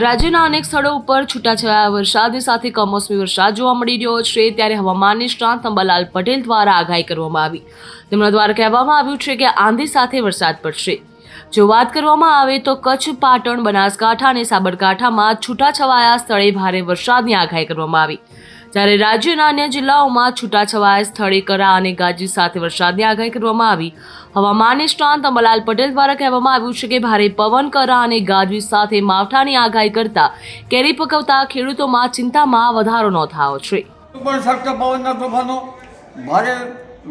રાજ્યના અનેક સ્થળો ઉપર છૂટાછવાયા વરસાદની સાથે કમોસમી વરસાદ જોવા મળી રહ્યો છે. ત્યારે હવામાન નિષ્ણાંત અંબાલાલ પટેલ દ્વારા આગાહી કરવામાં આવી. તેમના દ્વારા કહેવામાં આવ્યું છે કે આંધી સાથે વરસાદ પડશે. જો વાત કરવામાં આવે તો કચ્છ, પાટણ, બનાસકાંઠા અને સાબરકાંઠામાં છૂટાછવાયા સ્થળે ભારે વરસાદની આગાહી કરવામાં આવી. જ્યારે રાજ્યના અન્ય જિલ્લાઓમાં છૂટાછવાયા સ્થળે કરા અને ગાજી સાથે વરસાદની આગાહી કરવામાં આવી. હવામાન નિષ્ણાંત અંબાલાલ પટેલ દ્વારા કહેવામાં આવ્યું છે કે ભારે પવન, કરા અને ગાજવીજ સાથે માવઠાની આગાહી કરતા કેરી પકવતા ખેડૂતોમાં ચિંતામાં વધારો નોંધાયો છે. ભારે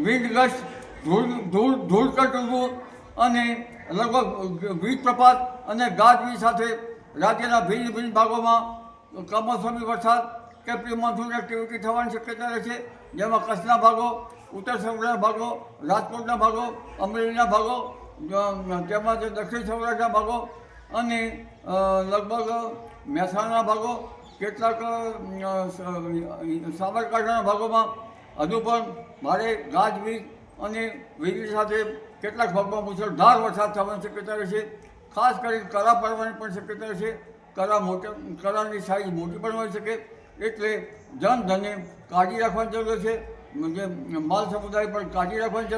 વિન્ડ ગસ્ટ ધૂળ ધૂળ ધૂળ કટવું અને લગભગ વીજ અને ગાજવીજ સાથે રાજ્યના ભિન્ન ભિન્ન ભાગોમાં કમોસમી વરસાદ કે પ્રિમોન્સૂન એક્ટિવિટી થવાની શક્યતા રહે છે, જેમાં કચ્છના ભાગો, ઉત્તર સૌરાષ્ટ્રના ભાગો, રાજકોટના ભાગો, અમરેલીના ભાગો તેમજ દક્ષિણ સૌરાષ્ટ્રના ભાગો અને લગભગ મહેસાણાના ભાગો, કેટલાક સાબરકાંઠાના ભાગોમાં હજુ પણ ભારે ગાજવીજ અને વીજળી સાથે કેટલાક ભાગમાં મુશળધાર વરસાદ થવાની શક્યતા રહેશે ખાસ કરી કરા પડવાની પણ શક્યતા રહેશે કરા મોટા, કરાની સાઈઝ મોટી પણ હોઈ શકે. એટલે જનધને કાળજી રાખવાની જરૂર છે. જે માલ સમુદાય પણ કાળજી રાખવાની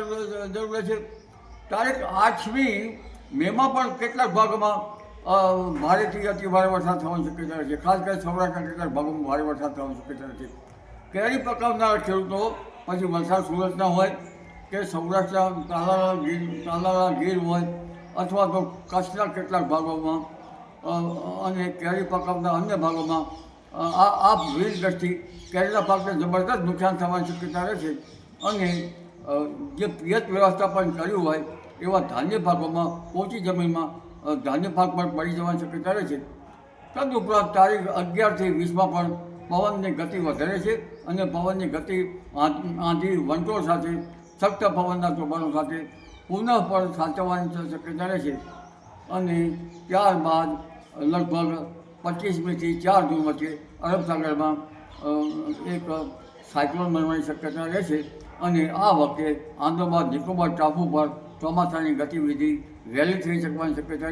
જરૂર છે તારીખ આઠમી મેમાં પણ કેટલાક ભાગોમાં ભારેથી અતિ ભારે વરસાદ થવાની શક્યતા છે. ખાસ કરી સૌરાષ્ટ્રના કેટલાક ભાગોમાં ભારે વરસાદ થવાની શક્યતા છે. કેરી પકવનાર ખેડૂતો પછી વલસાડ સુરતના હોય કે સૌરાષ્ટ્રના તાલાળા ગીર તાલાળા ગીર હોય અથવા તો કચ્છના કેટલાક ભાગોમાં અને કેરી પકવના અન્ય ભાગોમાં આ વીજ દ્રષ્ટિ કેરીના પાકને જબરદસ્ત નુકસાન થવાની શક્યતા રહે છે. અને જે પિયત વ્યવસ્થાપન કર્યું હોય એવા ધાન્ય પાકોમાં ઓછી જમીનમાં ધાન્ય પાક પર પડી જવાની શક્યતા રહે છે. તદુપરાંત તારીખ અગિયારથી વીસમાં પણ પવનની ગતિ વધારે છે અને પવનની ગતિ આંધી વંટોળ સાથે, સખ્ત પવનના તોફાનો સાથે પુનઃ પણ સાચવવાની શક્યતા રહે છે. અને ત્યારબાદ લગભગ પચીસમીથી ચાર જૂન વચ્ચે અરબ સાગરમાં એક સાયક્લોન બનવાની શક્યતા રહેશે અને આ વખતે આંદોબાદ નિકોબાર ટાપુ પર ચોમાસાની ગતિવિધિ વહેલી થઈ શકવાની શક્યતા